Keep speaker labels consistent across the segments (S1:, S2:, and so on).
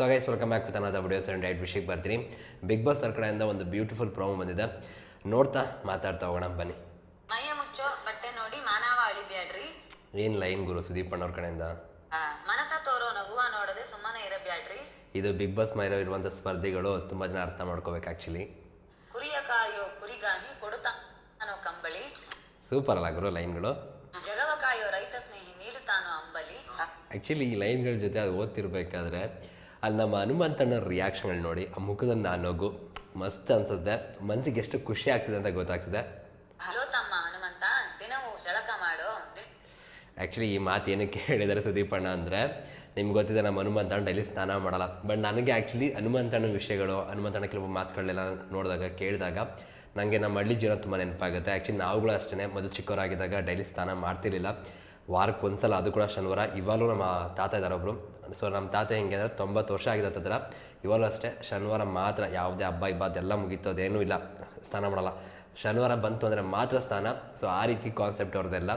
S1: So guys welcome back with videos and diet ವಿಷಯಕ್ಕೆ ಬರ್ತೀನಿ. Big boss ಅವ್ರ ಕಡೆಯಿಂದ ಒಂದು ಬ್ಯೂಟಿಫುಲ್ ಪ್ರೋಮೋ ಬಂದಿದೆ. ನೋಡ್ತಾ ಮಾತಾಡ್ತಾ ಹೋಗೋಣ ಬನ್ನಿ.
S2: ಮೈಯ ಮುಚ್ಚೋ ಬಟ್ಟೆ ನೋಡಿ ಮಾನವ ಅಳಿಬ್ಯಾಡ್ರಿ
S1: ಏನು ಲೈನ್ ಗುರು ಸುದೀಪ್ ಅಣ್ಣವ್ರ ಕಡೆಯಿಂದ?
S2: ಮನಸ ತೋರೋ ನಗುವ ನೋಡದೆ ಸುಮ್ಮನೆ ಇರಬ್ಯಾಡ್ರಿ
S1: ಇದು ಬಿಗ್ ಬಾಸ್ ಮೈರೋ ಇರುವಂಥ ಸ್ಪರ್ಧಿಗಳು ತುಂಬ ಜನ ಅರ್ಥ ಮಾಡ್ಕೋಬೇಕು ಆ್ಯಕ್ಚುಲಿ
S2: ಕುರಿಯ ಕಾಯೋ ಕುರಿಗಾಹಿ ಕೊಡುತ್ತಾನೋ ಕಂಬಳಿ.
S1: ಸೂಪರ್ ಅಲ್ಲ ಗುರು ಲೈನ್ಗಳು
S2: ಜಗವ ಕಾಯೋ ರೈತ ಸ್ನೇಹಿ ನೀಡುತ್ತಾನೋ ಅಂಬಲಿ.
S1: ಆ್ಯಕ್ಚುಲಿ ಈ ಲೈನ್ಗಳ ಜೊತೆ ಅದು ಓದ್ತಿರ್ಬೇಕಾದ್ರೆ ಅಲ್ಲಿ ನಮ್ಮ ಹನುಮಂತಣ್ಣ ರಿಯಾಕ್ಷನ್ಗಳು ನೋಡಿ ಆ ಮುಖದ ನಾನೋಗು ನಗು ಮಸ್ತ್ ಅನ್ಸುತ್ತೆ. ಮನ್ಸಿಗೆ ಎಷ್ಟು ಖುಷಿ ಆಗ್ತಿದೆ ಅಂತ ಗೊತ್ತಾಗ್ತಿದೆ. ಆ್ಯಕ್ಚುಲಿ ಈ ಮಾತು ಏನಕ್ಕೆ ಹೇಳಿದ್ದಾರೆ ಸುದೀಪ್ ಅಣ್ಣ ಅಂದರೆ ನಿಮ್ಗೆ ಗೊತ್ತಿದೆ ನಮ್ಮ ಹನುಮಂತಣ್ಣ ಡೈಲಿ ಸ್ನಾನ ಮಾಡಲ್ಲ. ಬಟ್ ನನಗೆ ಆ್ಯಕ್ಚುಲಿ ಹನುಮಂತಣ್ಣ ವಿಷಯಗಳು ಹನುಮಂತಣ್ಣ ಕೆಲವು ಮಾತುಗಳನ್ನೆಲ್ಲ ನೋಡಿದಾಗ ಕೇಳಿದಾಗ ನನಗೆ ನಮ್ಮ ಹಳ್ಳಿ ಜೀವನ ತುಂಬ ನೆನಪಾಗುತ್ತೆ. ಆ್ಯಕ್ಚುಲಿ ನಾವುಗಳು ಅಷ್ಟೇ ಮೊದಲು ಚಿಕ್ಕವರಾಗಿದ್ದಾಗ ಡೈಲಿ ಸ್ನಾನ ಮಾಡ್ತಿರ್ಲಿಲ್ಲ. ವಾರಕ್ಕೆ ಒಂದ್ಸಲ ಅದು ಕೂಡ ಶನಿವಾರ. ಇವಾಗಲೂ ನಮ್ಮ ತಾತ ಇದ್ದಾರೆ ಒಬ್ಬರು ಸೊ ನಮ್ಮ ತಾತ ಹೆಂಗೆ ಅಂದರೆ ತೊಂಬತ್ತು ವರ್ಷ ಆಗಿದೆ ಹತ್ತಿರ ಇವಾಗಲೂ ಅಷ್ಟೇ ಶನಿವಾರ ಮಾತ್ರ ಯಾವುದೇ ಹಬ್ಬ, ಇಬ್ಬ, ಅದೆಲ್ಲ ಮುಗೀತು, ಅದೇನೂ ಇಲ್ಲ. ಸ್ನಾನ ಮಾಡಲ್ಲ. ಶನಿವಾರ ಬಂತು ಅಂದರೆ ಮಾತ್ರ ಸ್ನಾನ. ಸೊ ಆ ರೀತಿ ಕಾನ್ಸೆಪ್ಟ್ ಅವ್ರದ್ದೆಲ್ಲ.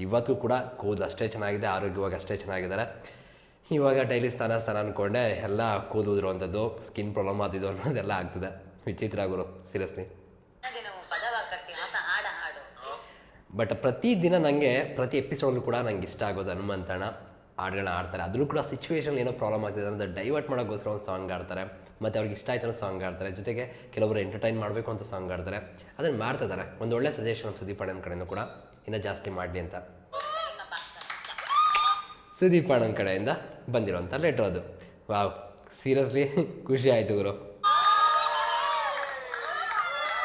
S1: ಇವತ್ತು ಕೂಡ ಕೂದಲು ಅಷ್ಟೇ ಚೆನ್ನಾಗಿದೆ, ಆರೋಗ್ಯವಾಗಿ ಅಷ್ಟೇ ಚೆನ್ನಾಗಿದ್ದಾರೆ. ಇವಾಗ ಡೈಲಿ ಸ್ನಾನ ಸ್ನಾನ ಅಂದ್ಕೊಂಡೆ ಎಲ್ಲ ಕೂದಲು ಸ್ಕಿನ್ ಪ್ರಾಬ್ಲಮ್ ಆದಿದ್ದು ಅನ್ನೋದೆಲ್ಲ ಆಗ್ತದೆ. ವಿಚಿತ್ರ ಗುರು ಸೀರಿಯಸ್ಲಿ ಬಟ್ ಪ್ರತಿ ದಿನ ನನಗೆ ಪ್ರತಿ ಎಪಿಸೋಡಲ್ಲೂ ಕೂಡ ನಂಗೆ ಇಷ್ಟ ಆಗೋದು ಹನುಮಂತಣ್ಣ ಹಾಡುಗಳನ್ನ ಆಡ್ತಾರೆ ಅದರಲ್ಲೂ ಕೂಡ ಸಿಚುವೇಶನ್ ಏನೋ ಪ್ರಾಬ್ಲಮ್ ಆಗ್ತಿದೆ ಅಂದರೆ ಡೈವರ್ಟ್ ಮಾಡೋಕ್ಕೋಸ್ಕರ ಒಂದು ಸಾಂಗ್ ಆಡ್ತಾರೆ ಮತ್ತು ಅವ್ರಿಗೆ ಇಷ್ಟ ಆಯ್ತು ಅನ್ನೋ ಸಾಂಗ್ ಆಡ್ತಾರೆ ಜೊತೆಗೆ ಕೆಲವರು ಎಂಟರ್ಟೈನ್ ಮಾಡಬೇಕು ಅಂತ ಸಾಂಗ್ ಆಡ್ತಾರೆ ಅದನ್ನು ಮಾಡ್ತಿದ್ದಾರೆ ಒಂದು ಒಳ್ಳೆ ಸಜೆಷನ್ ಸುದೀಪ್ ಅಣ್ಣನ ಕಡೆಯಿಂದ ಕೂಡ. ಇನ್ನೂ ಜಾಸ್ತಿ ಮಾಡಲಿ ಅಂತ.
S2: ನಿಮ್ಮ
S1: ಸುದೀಪ್ ಅಣ್ಣನ ಕಡೆಯಿಂದ ಬಂದಿರೋಂಥ ಲೆಟ್ರ್ ಅದು. ವಾವ್ ಸೀರಿಯಸ್ಲಿ ಖುಷಿ ಆಯಿತು ಗುರು.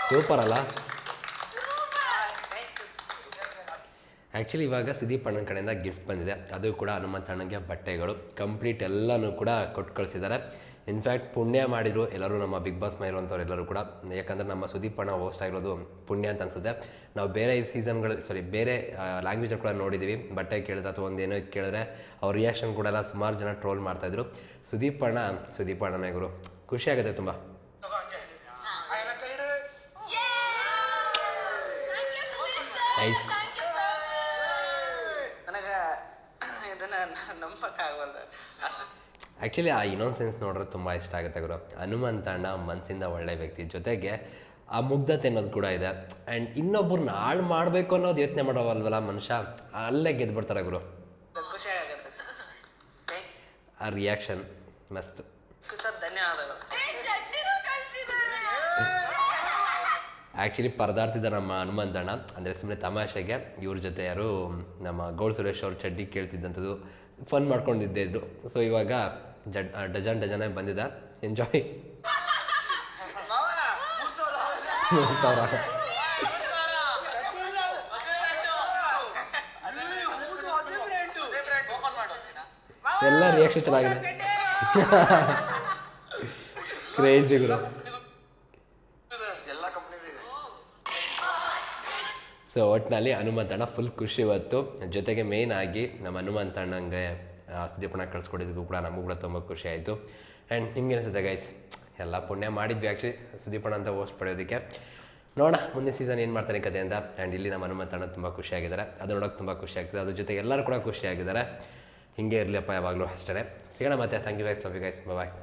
S1: ಸೂಪರ್ ಅಲ್ಲ? ಆ್ಯಕ್ಚುಲಿ ಇವಾಗ ಸುದೀಪ್ ಅಣ್ಣನ ಕಡೆಯಿಂದ ಗಿಫ್ಟ್ ಬಂದಿದೆ. ಅದು ಕೂಡ ಹನುಮಂತ ಅಣ್ಣಗೆ ಬಟ್ಟೆಗಳು. ಕಂಪ್ಲೀಟ್ ಎಲ್ಲನೂ ಕೂಡ ಕೊಟ್ಟು ಕಳಿಸಿದ್ದಾರೆ. ಇನ್ಫ್ಯಾಕ್ಟ್ ಪುಣ್ಯ ಮಾಡಿದ್ರು ಎಲ್ಲರೂ ನಮ್ಮ ಬಿಗ್ ಬಾಸ್ ಮಾಡಿರುವಂಥವ್ರು ಎಲ್ಲರೂ ಕೂಡ. ಯಾಕಂದರೆ ನಮ್ಮ ಸುದೀಪ್ ಅಣ್ಣ ಹೋಸ್ಟ್ ಆಗಿರೋದು ಪುಣ್ಯ ಅಂತ ಅನ್ಸುತ್ತೆ. ನಾವು ಬೇರೆ ಸೀಸನ್ಗಳು ಸಾರಿ ಬೇರೆ ಲ್ಯಾಂಗ್ವೇಜಲ್ಲಿ ಕೂಡ ನೋಡಿದ್ದೀವಿ ಬಟ್ಟೆ ಕೇಳಿದ್ರೆ ಅಥವಾ ಒಂದು ಏನೋ ಕೇಳಿದ್ರೆ ಅವ್ರ ರಿಯಾಕ್ಷನ್ ಕೂಡ ಎಲ್ಲ ಸುಮಾರು ಜನ ಟ್ರೋಲ್ ಮಾಡ್ತಾಯಿದ್ರು ಸುದೀಪ್ ಅಣ್ಣ ಸುದೀಪ್ ಅಣ್ಣನೇ ಗುರು. ಖುಷಿ ಆಗುತ್ತೆ ತುಂಬ. ನೈಸ್
S3: ಅಷ್ಟು
S1: ಆ್ಯಕ್ಚುಲಿ ಆ ಇನ್ನೊಂದು ನೋಡ್ರೆ ತುಂಬ ಇಷ್ಟ ಆಗುತ್ತೆ ಗುರು. ಹನುಮಂತಣ್ಣ ಮನಸ್ಸಿಂದ ಒಳ್ಳೆ ವ್ಯಕ್ತಿ ಜೊತೆಗೆ ಆ ಮುಗ್ಧತೆ ಅನ್ನೋದು ಕೂಡ ಇದೆ. ಆ್ಯಂಡ್ ಇನ್ನೊಬ್ಬರನ್ನ ಹಾಳು ಮಾಡಬೇಕು ಅನ್ನೋದು ಯೋಚನೆ ಮಾಡೋವಲ್ವಲ್ಲ ಮನುಷ್ಯ? ಅಲ್ಲೇ ಗೆದ್ಬಿಡ್ತಾರೆ ಗುರು.
S3: ಖುಷಿ ಆಗುತ್ತೆ
S1: ಆ ರಿಯಾಕ್ಷನ್ ಮಸ್ತ್.
S3: ಸರ್ ಧನ್ಯವಾದಗಳು.
S1: ಆ್ಯಕ್ಚುಲಿ ಪರದಾಡ್ತಿದ್ದ ನಮ್ಮ ಹನುಮಂತಣ್ಣ ಅಂದರೆ ಸುಮ್ಮನೆ ತಮಾಷೆಗೆ ಇವ್ರ ಜೊತೆ ಯಾರು ನಮ್ಮ ಗೌಡ್ ಸುರೇಶ್ ಅವ್ರ ಚಡ್ಡಿ ಕೇಳ್ತಿದ್ದಂಥದ್ದು ಫನ್ ಮಾಡ್ಕೊಂಡಿದ್ದೇ ಇದ್ರು. ಸೊ ಇವಾಗ ಜಡ್ ಡಜನ್ ಡಜನೇ ಬಂದಿದ್ದ. ಎಂಜಾಯ್ ಎಲ್ಲ ರಿಯಾಕ್ಷನ್ ಚೆನ್ನಾಗಿದೆ. ಕ್ರೇಜಿ ಸೊ ಒಟ್ಟಿನಲ್ಲಿ ಹನುಮಂತಣ್ಣ ಫುಲ್ ಖುಷಿ ಇವತ್ತು. ಜೊತೆಗೆ ಮೇಯ್ನ್ ಆಗಿ ನಮ್ಮ ಹನುಮಂತಣ್ಣಂಗೆ ಸುದೀಪಣ್ಣ ಕಳ್ಸ್ಕೊಟ್ಟಿದ್ದಕ್ಕೂ ಕೂಡ ನಮಗೂ ಕೂಡ ತುಂಬ ಖುಷಿ ಆಯಿತು. ಆ್ಯಂಡ್ ನಿಮ್ಗೆ ಅನಿಸುತ್ತೆ ಗೈಸ್ ಎಲ್ಲ ಪುಣ್ಯ ಮಾಡಿದ್ವಿ ಆ್ಯಕ್ಚುಲಿ ಸುದೀಪಣ್ಣ ಅಂತ ಹೋಸ್ಟ್ ಪಡೆಯೋದಕ್ಕೆ. ನೋಡೋಣ, ಮುಂದಿನ ಸೀಸನ್ ಏನು ಮಾಡ್ತಾನೆ ಕತೆ ಅಂತ ಆ್ಯಂಡ್ ಇಲ್ಲಿ ನಮ್ಮ ಹನುಮಂತಣ್ಣ ತುಂಬ ಖುಷಿಯಾಗಿದ್ದಾರೆ ಅದು ನೋಡೋಕೆ ತುಂಬ ಖುಷಿ ಆಗ್ತದೆ. ಅದ್ರ ಜೊತೆ ಎಲ್ಲರೂ ಕೂಡ ಖುಷಿಯಾಗಿದ್ದಾರೆ ಹಿಂಗೆ ಇರಲಿಯಪ್ಪ ಯಾವಾಗಲೂ ಅಷ್ಟೇ ಸಿಗೋಣ ಮತ್ತೆ. Thank you guys love you guys bye